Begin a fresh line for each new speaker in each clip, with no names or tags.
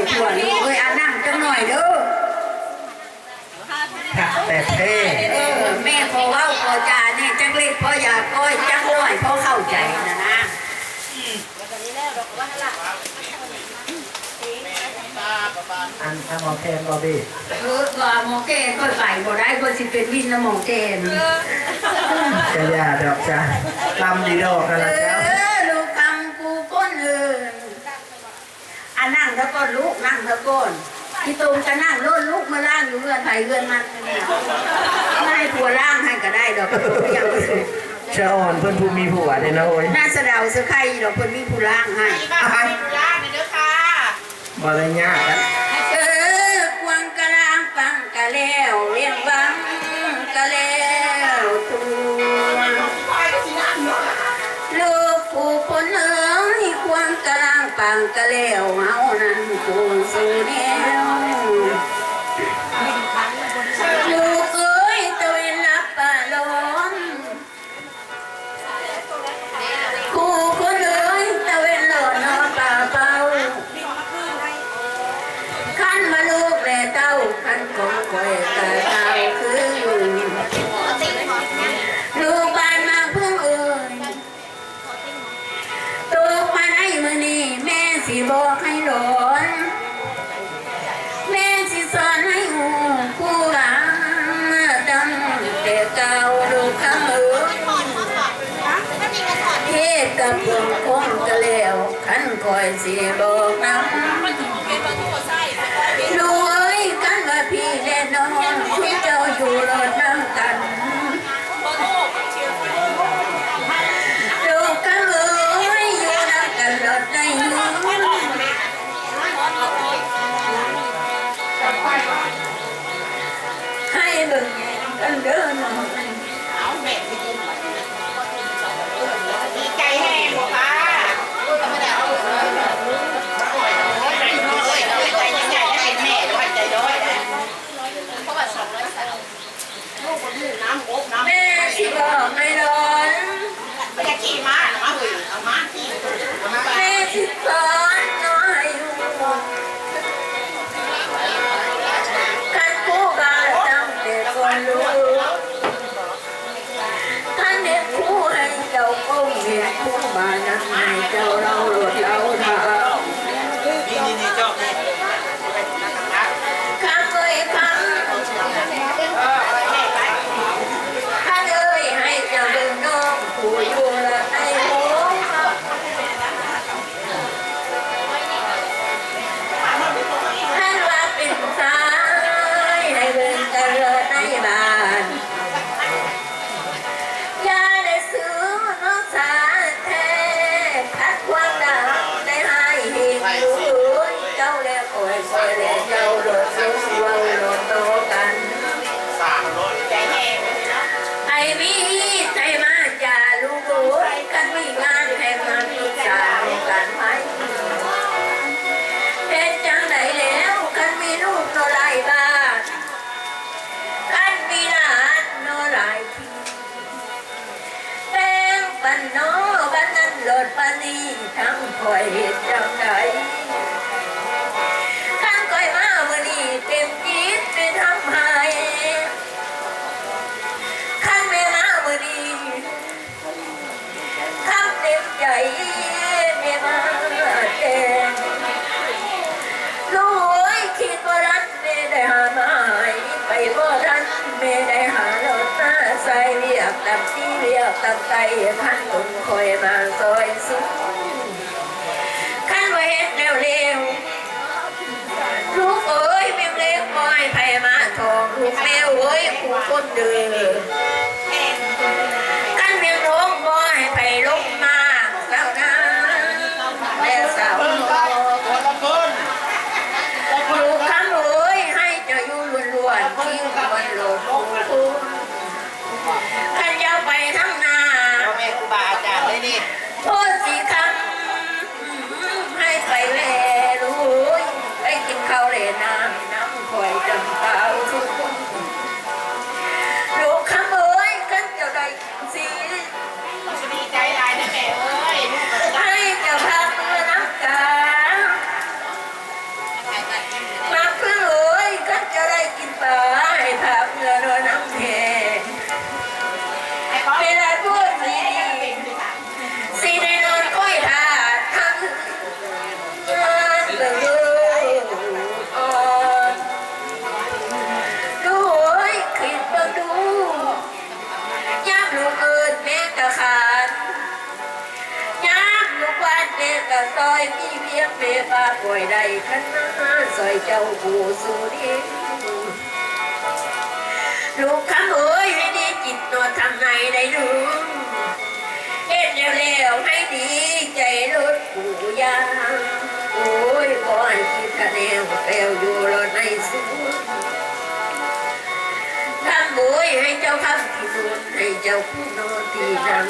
งสิแล้วทั่วลูกเอ้ยอะนั่งจังหน่อยเด้อ
ค่ะแต่เท่
เออแม่ขอเว้าขอจาเนี่ยจังเล็กพออยากก้อยจังน้อยพอเข้าใจนะนะ
อันอันหมอแคนบอบี้
เออว่าหมอแก่ค่อยไปบ่ได้ก็สิเป็นวินนะหมอแก่น
จะยาดอกจ้าลำดีดอกกัน
เอ
ละจ้า
อลูกคำกูก้นเออ อะนั่งแล้วก็ลูกนั่งแล้วก้นพี่ตูมจะนั่งโลดลูกมาล่างอยู่เรือนไผ่เรือนมันเนี่ยไม่ให้ผัวล่างให้ก็ได้ดอกยังไม่สุด
เชาอ่อนเพื่อนผู้มีผัวเนี่ยนะโอ้ย
น่าสะเดาสะไข่ดอกเพิ่นมีผู้ล่างให้
อะไร
ย่าเด้อค่ะ
บอลยากกัน
เกะแล้วเฮานั้นกูสู่แนว นคอยสิบอกนำรู้เอ้ยกันว่าพี่แน่นอนคุณเจ้าอยู่รอดน้ำกันลูกกันเอ้ยอยู่น้ำกันรอดในให้เบิ่งกันเดินหน่อย
แล้
วคอยค
อ
ยแล้วเจ้าโดดสู้เราโดดโตกัน
ใจแห้งเลยเนาะ
ไอ้มีใจมาจ่าลูกรู้กันมีงานให้มาปรึกษากันไหมเฮ็ดจังไดแล้วกันมีลูกโนหลายบ้านกันมีหลานโนหลายทีแป้งปันโนบันนั้นหลดปนีทั้งคอยเห็ดจังใด ตับที่เรียกตับไตพันตุนคอยมาซอยสุดขันว่าเฮ็ดเร็วๆลูกเอ้ยแม่เล็กมอยไผมาทองลูกแมวเอ้ยผู้คนเดือ ขาดยา
มลู
กวันเมกะซอยพี่เพียงเมปาป่วยใดขันน้าซอยเจ้าผู้สุรินลูกข้าเอ้ยให้ดีจิตตัวทำไงได้ดูเล่นแล้วๆให้ดีใจลดผู้ยาโอ้ยก่อนคิดกะแนวแปลวอยู่รอในสู ให้เจ้าคำที่สุดให้เจ้าผู้นอนที่นั่ง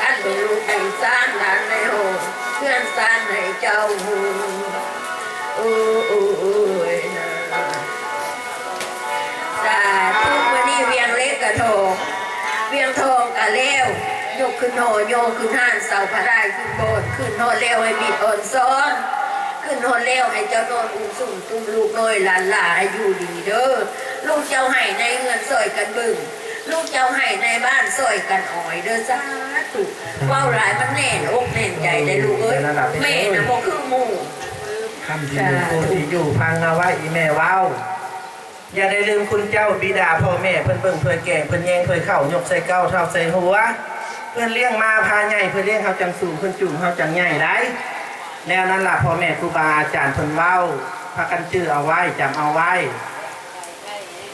กันลูกให้สางหลานในห้องเพื่อนสางให้เจ้าหูโอ้โอ้โอ้ยนะสาธุวันนี้เวียงเล็กกระโถงเวียงทองกะเล้วยกขึ้นโหโยกขึ้นห้านเสาพระได้ขึ้นโบสถ์ขึ้นโหเร็วให้มีอ่อนซ้อน ขึ้นโหเร็วให้เจ้านอนอุ้มสุ่มตุ้มลูกน้อยหลานหลาให้อยู่ดีเด้อลูกเจ้าให้ในเงินซอยกันบึ้งลูกเจ้าให้ในบ้านซอยกันอ่อยเด้อจ้าถูกเว้าหลายมันแน่นอกแน่นใจได้ลูกเอ้ยแม่นะบ่คือหมู่
คำที่อยู่กูที่อยู่พังเอาไว้อีแม่เว้าอย่าได้ลืมคุณเจ้าบิดาพ่อแม่เพิ่นเบิ่งเพิ่นแก่เพิ่นแยงเพิ่นเข้ายกใส่เก้าเท่าใส่หัว เพิ่นเลี้ยงมาพาใหญ่เพิ่นเลี้ยงเฮาจังสูงเพิ่นจุงเฮาจังใหญ่ได้ แนวนั้นล่ะพ่อแม่ครูบาอาจารย์เพิ่นเว้าพากันชื่อเอาไว้จำเอาไว้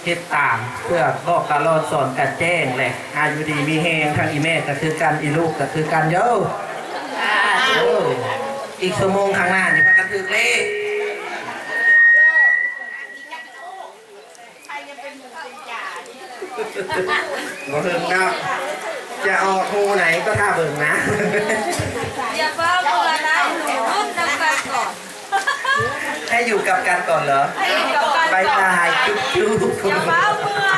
เฮ็ดตามเพื่อบอกกะลอนสอนกันแจ้งแหละอายุดีมีแฮงทั้งอีแม่ก็คือกันอีลูกก็คือกันเด้อ
อ่า
เอออีกชั่วโมงข้างหน้านี่พากันถึกเลข
ใครจะเป็นหมูเนจ่าเนี่ย
จะออกฮูไหนก็ท่าเบิ่งนะ
อย่าเฝ้าเบื่อนะหนูรุ่นน้ำกันก่อน
ให้อยู่กับกันก่อนเหรอ
ให้อยู่กับกัน
บาย
ก่อน
บายจุ๊บจุ๊บ
อย่าเฝ้าเบื่อ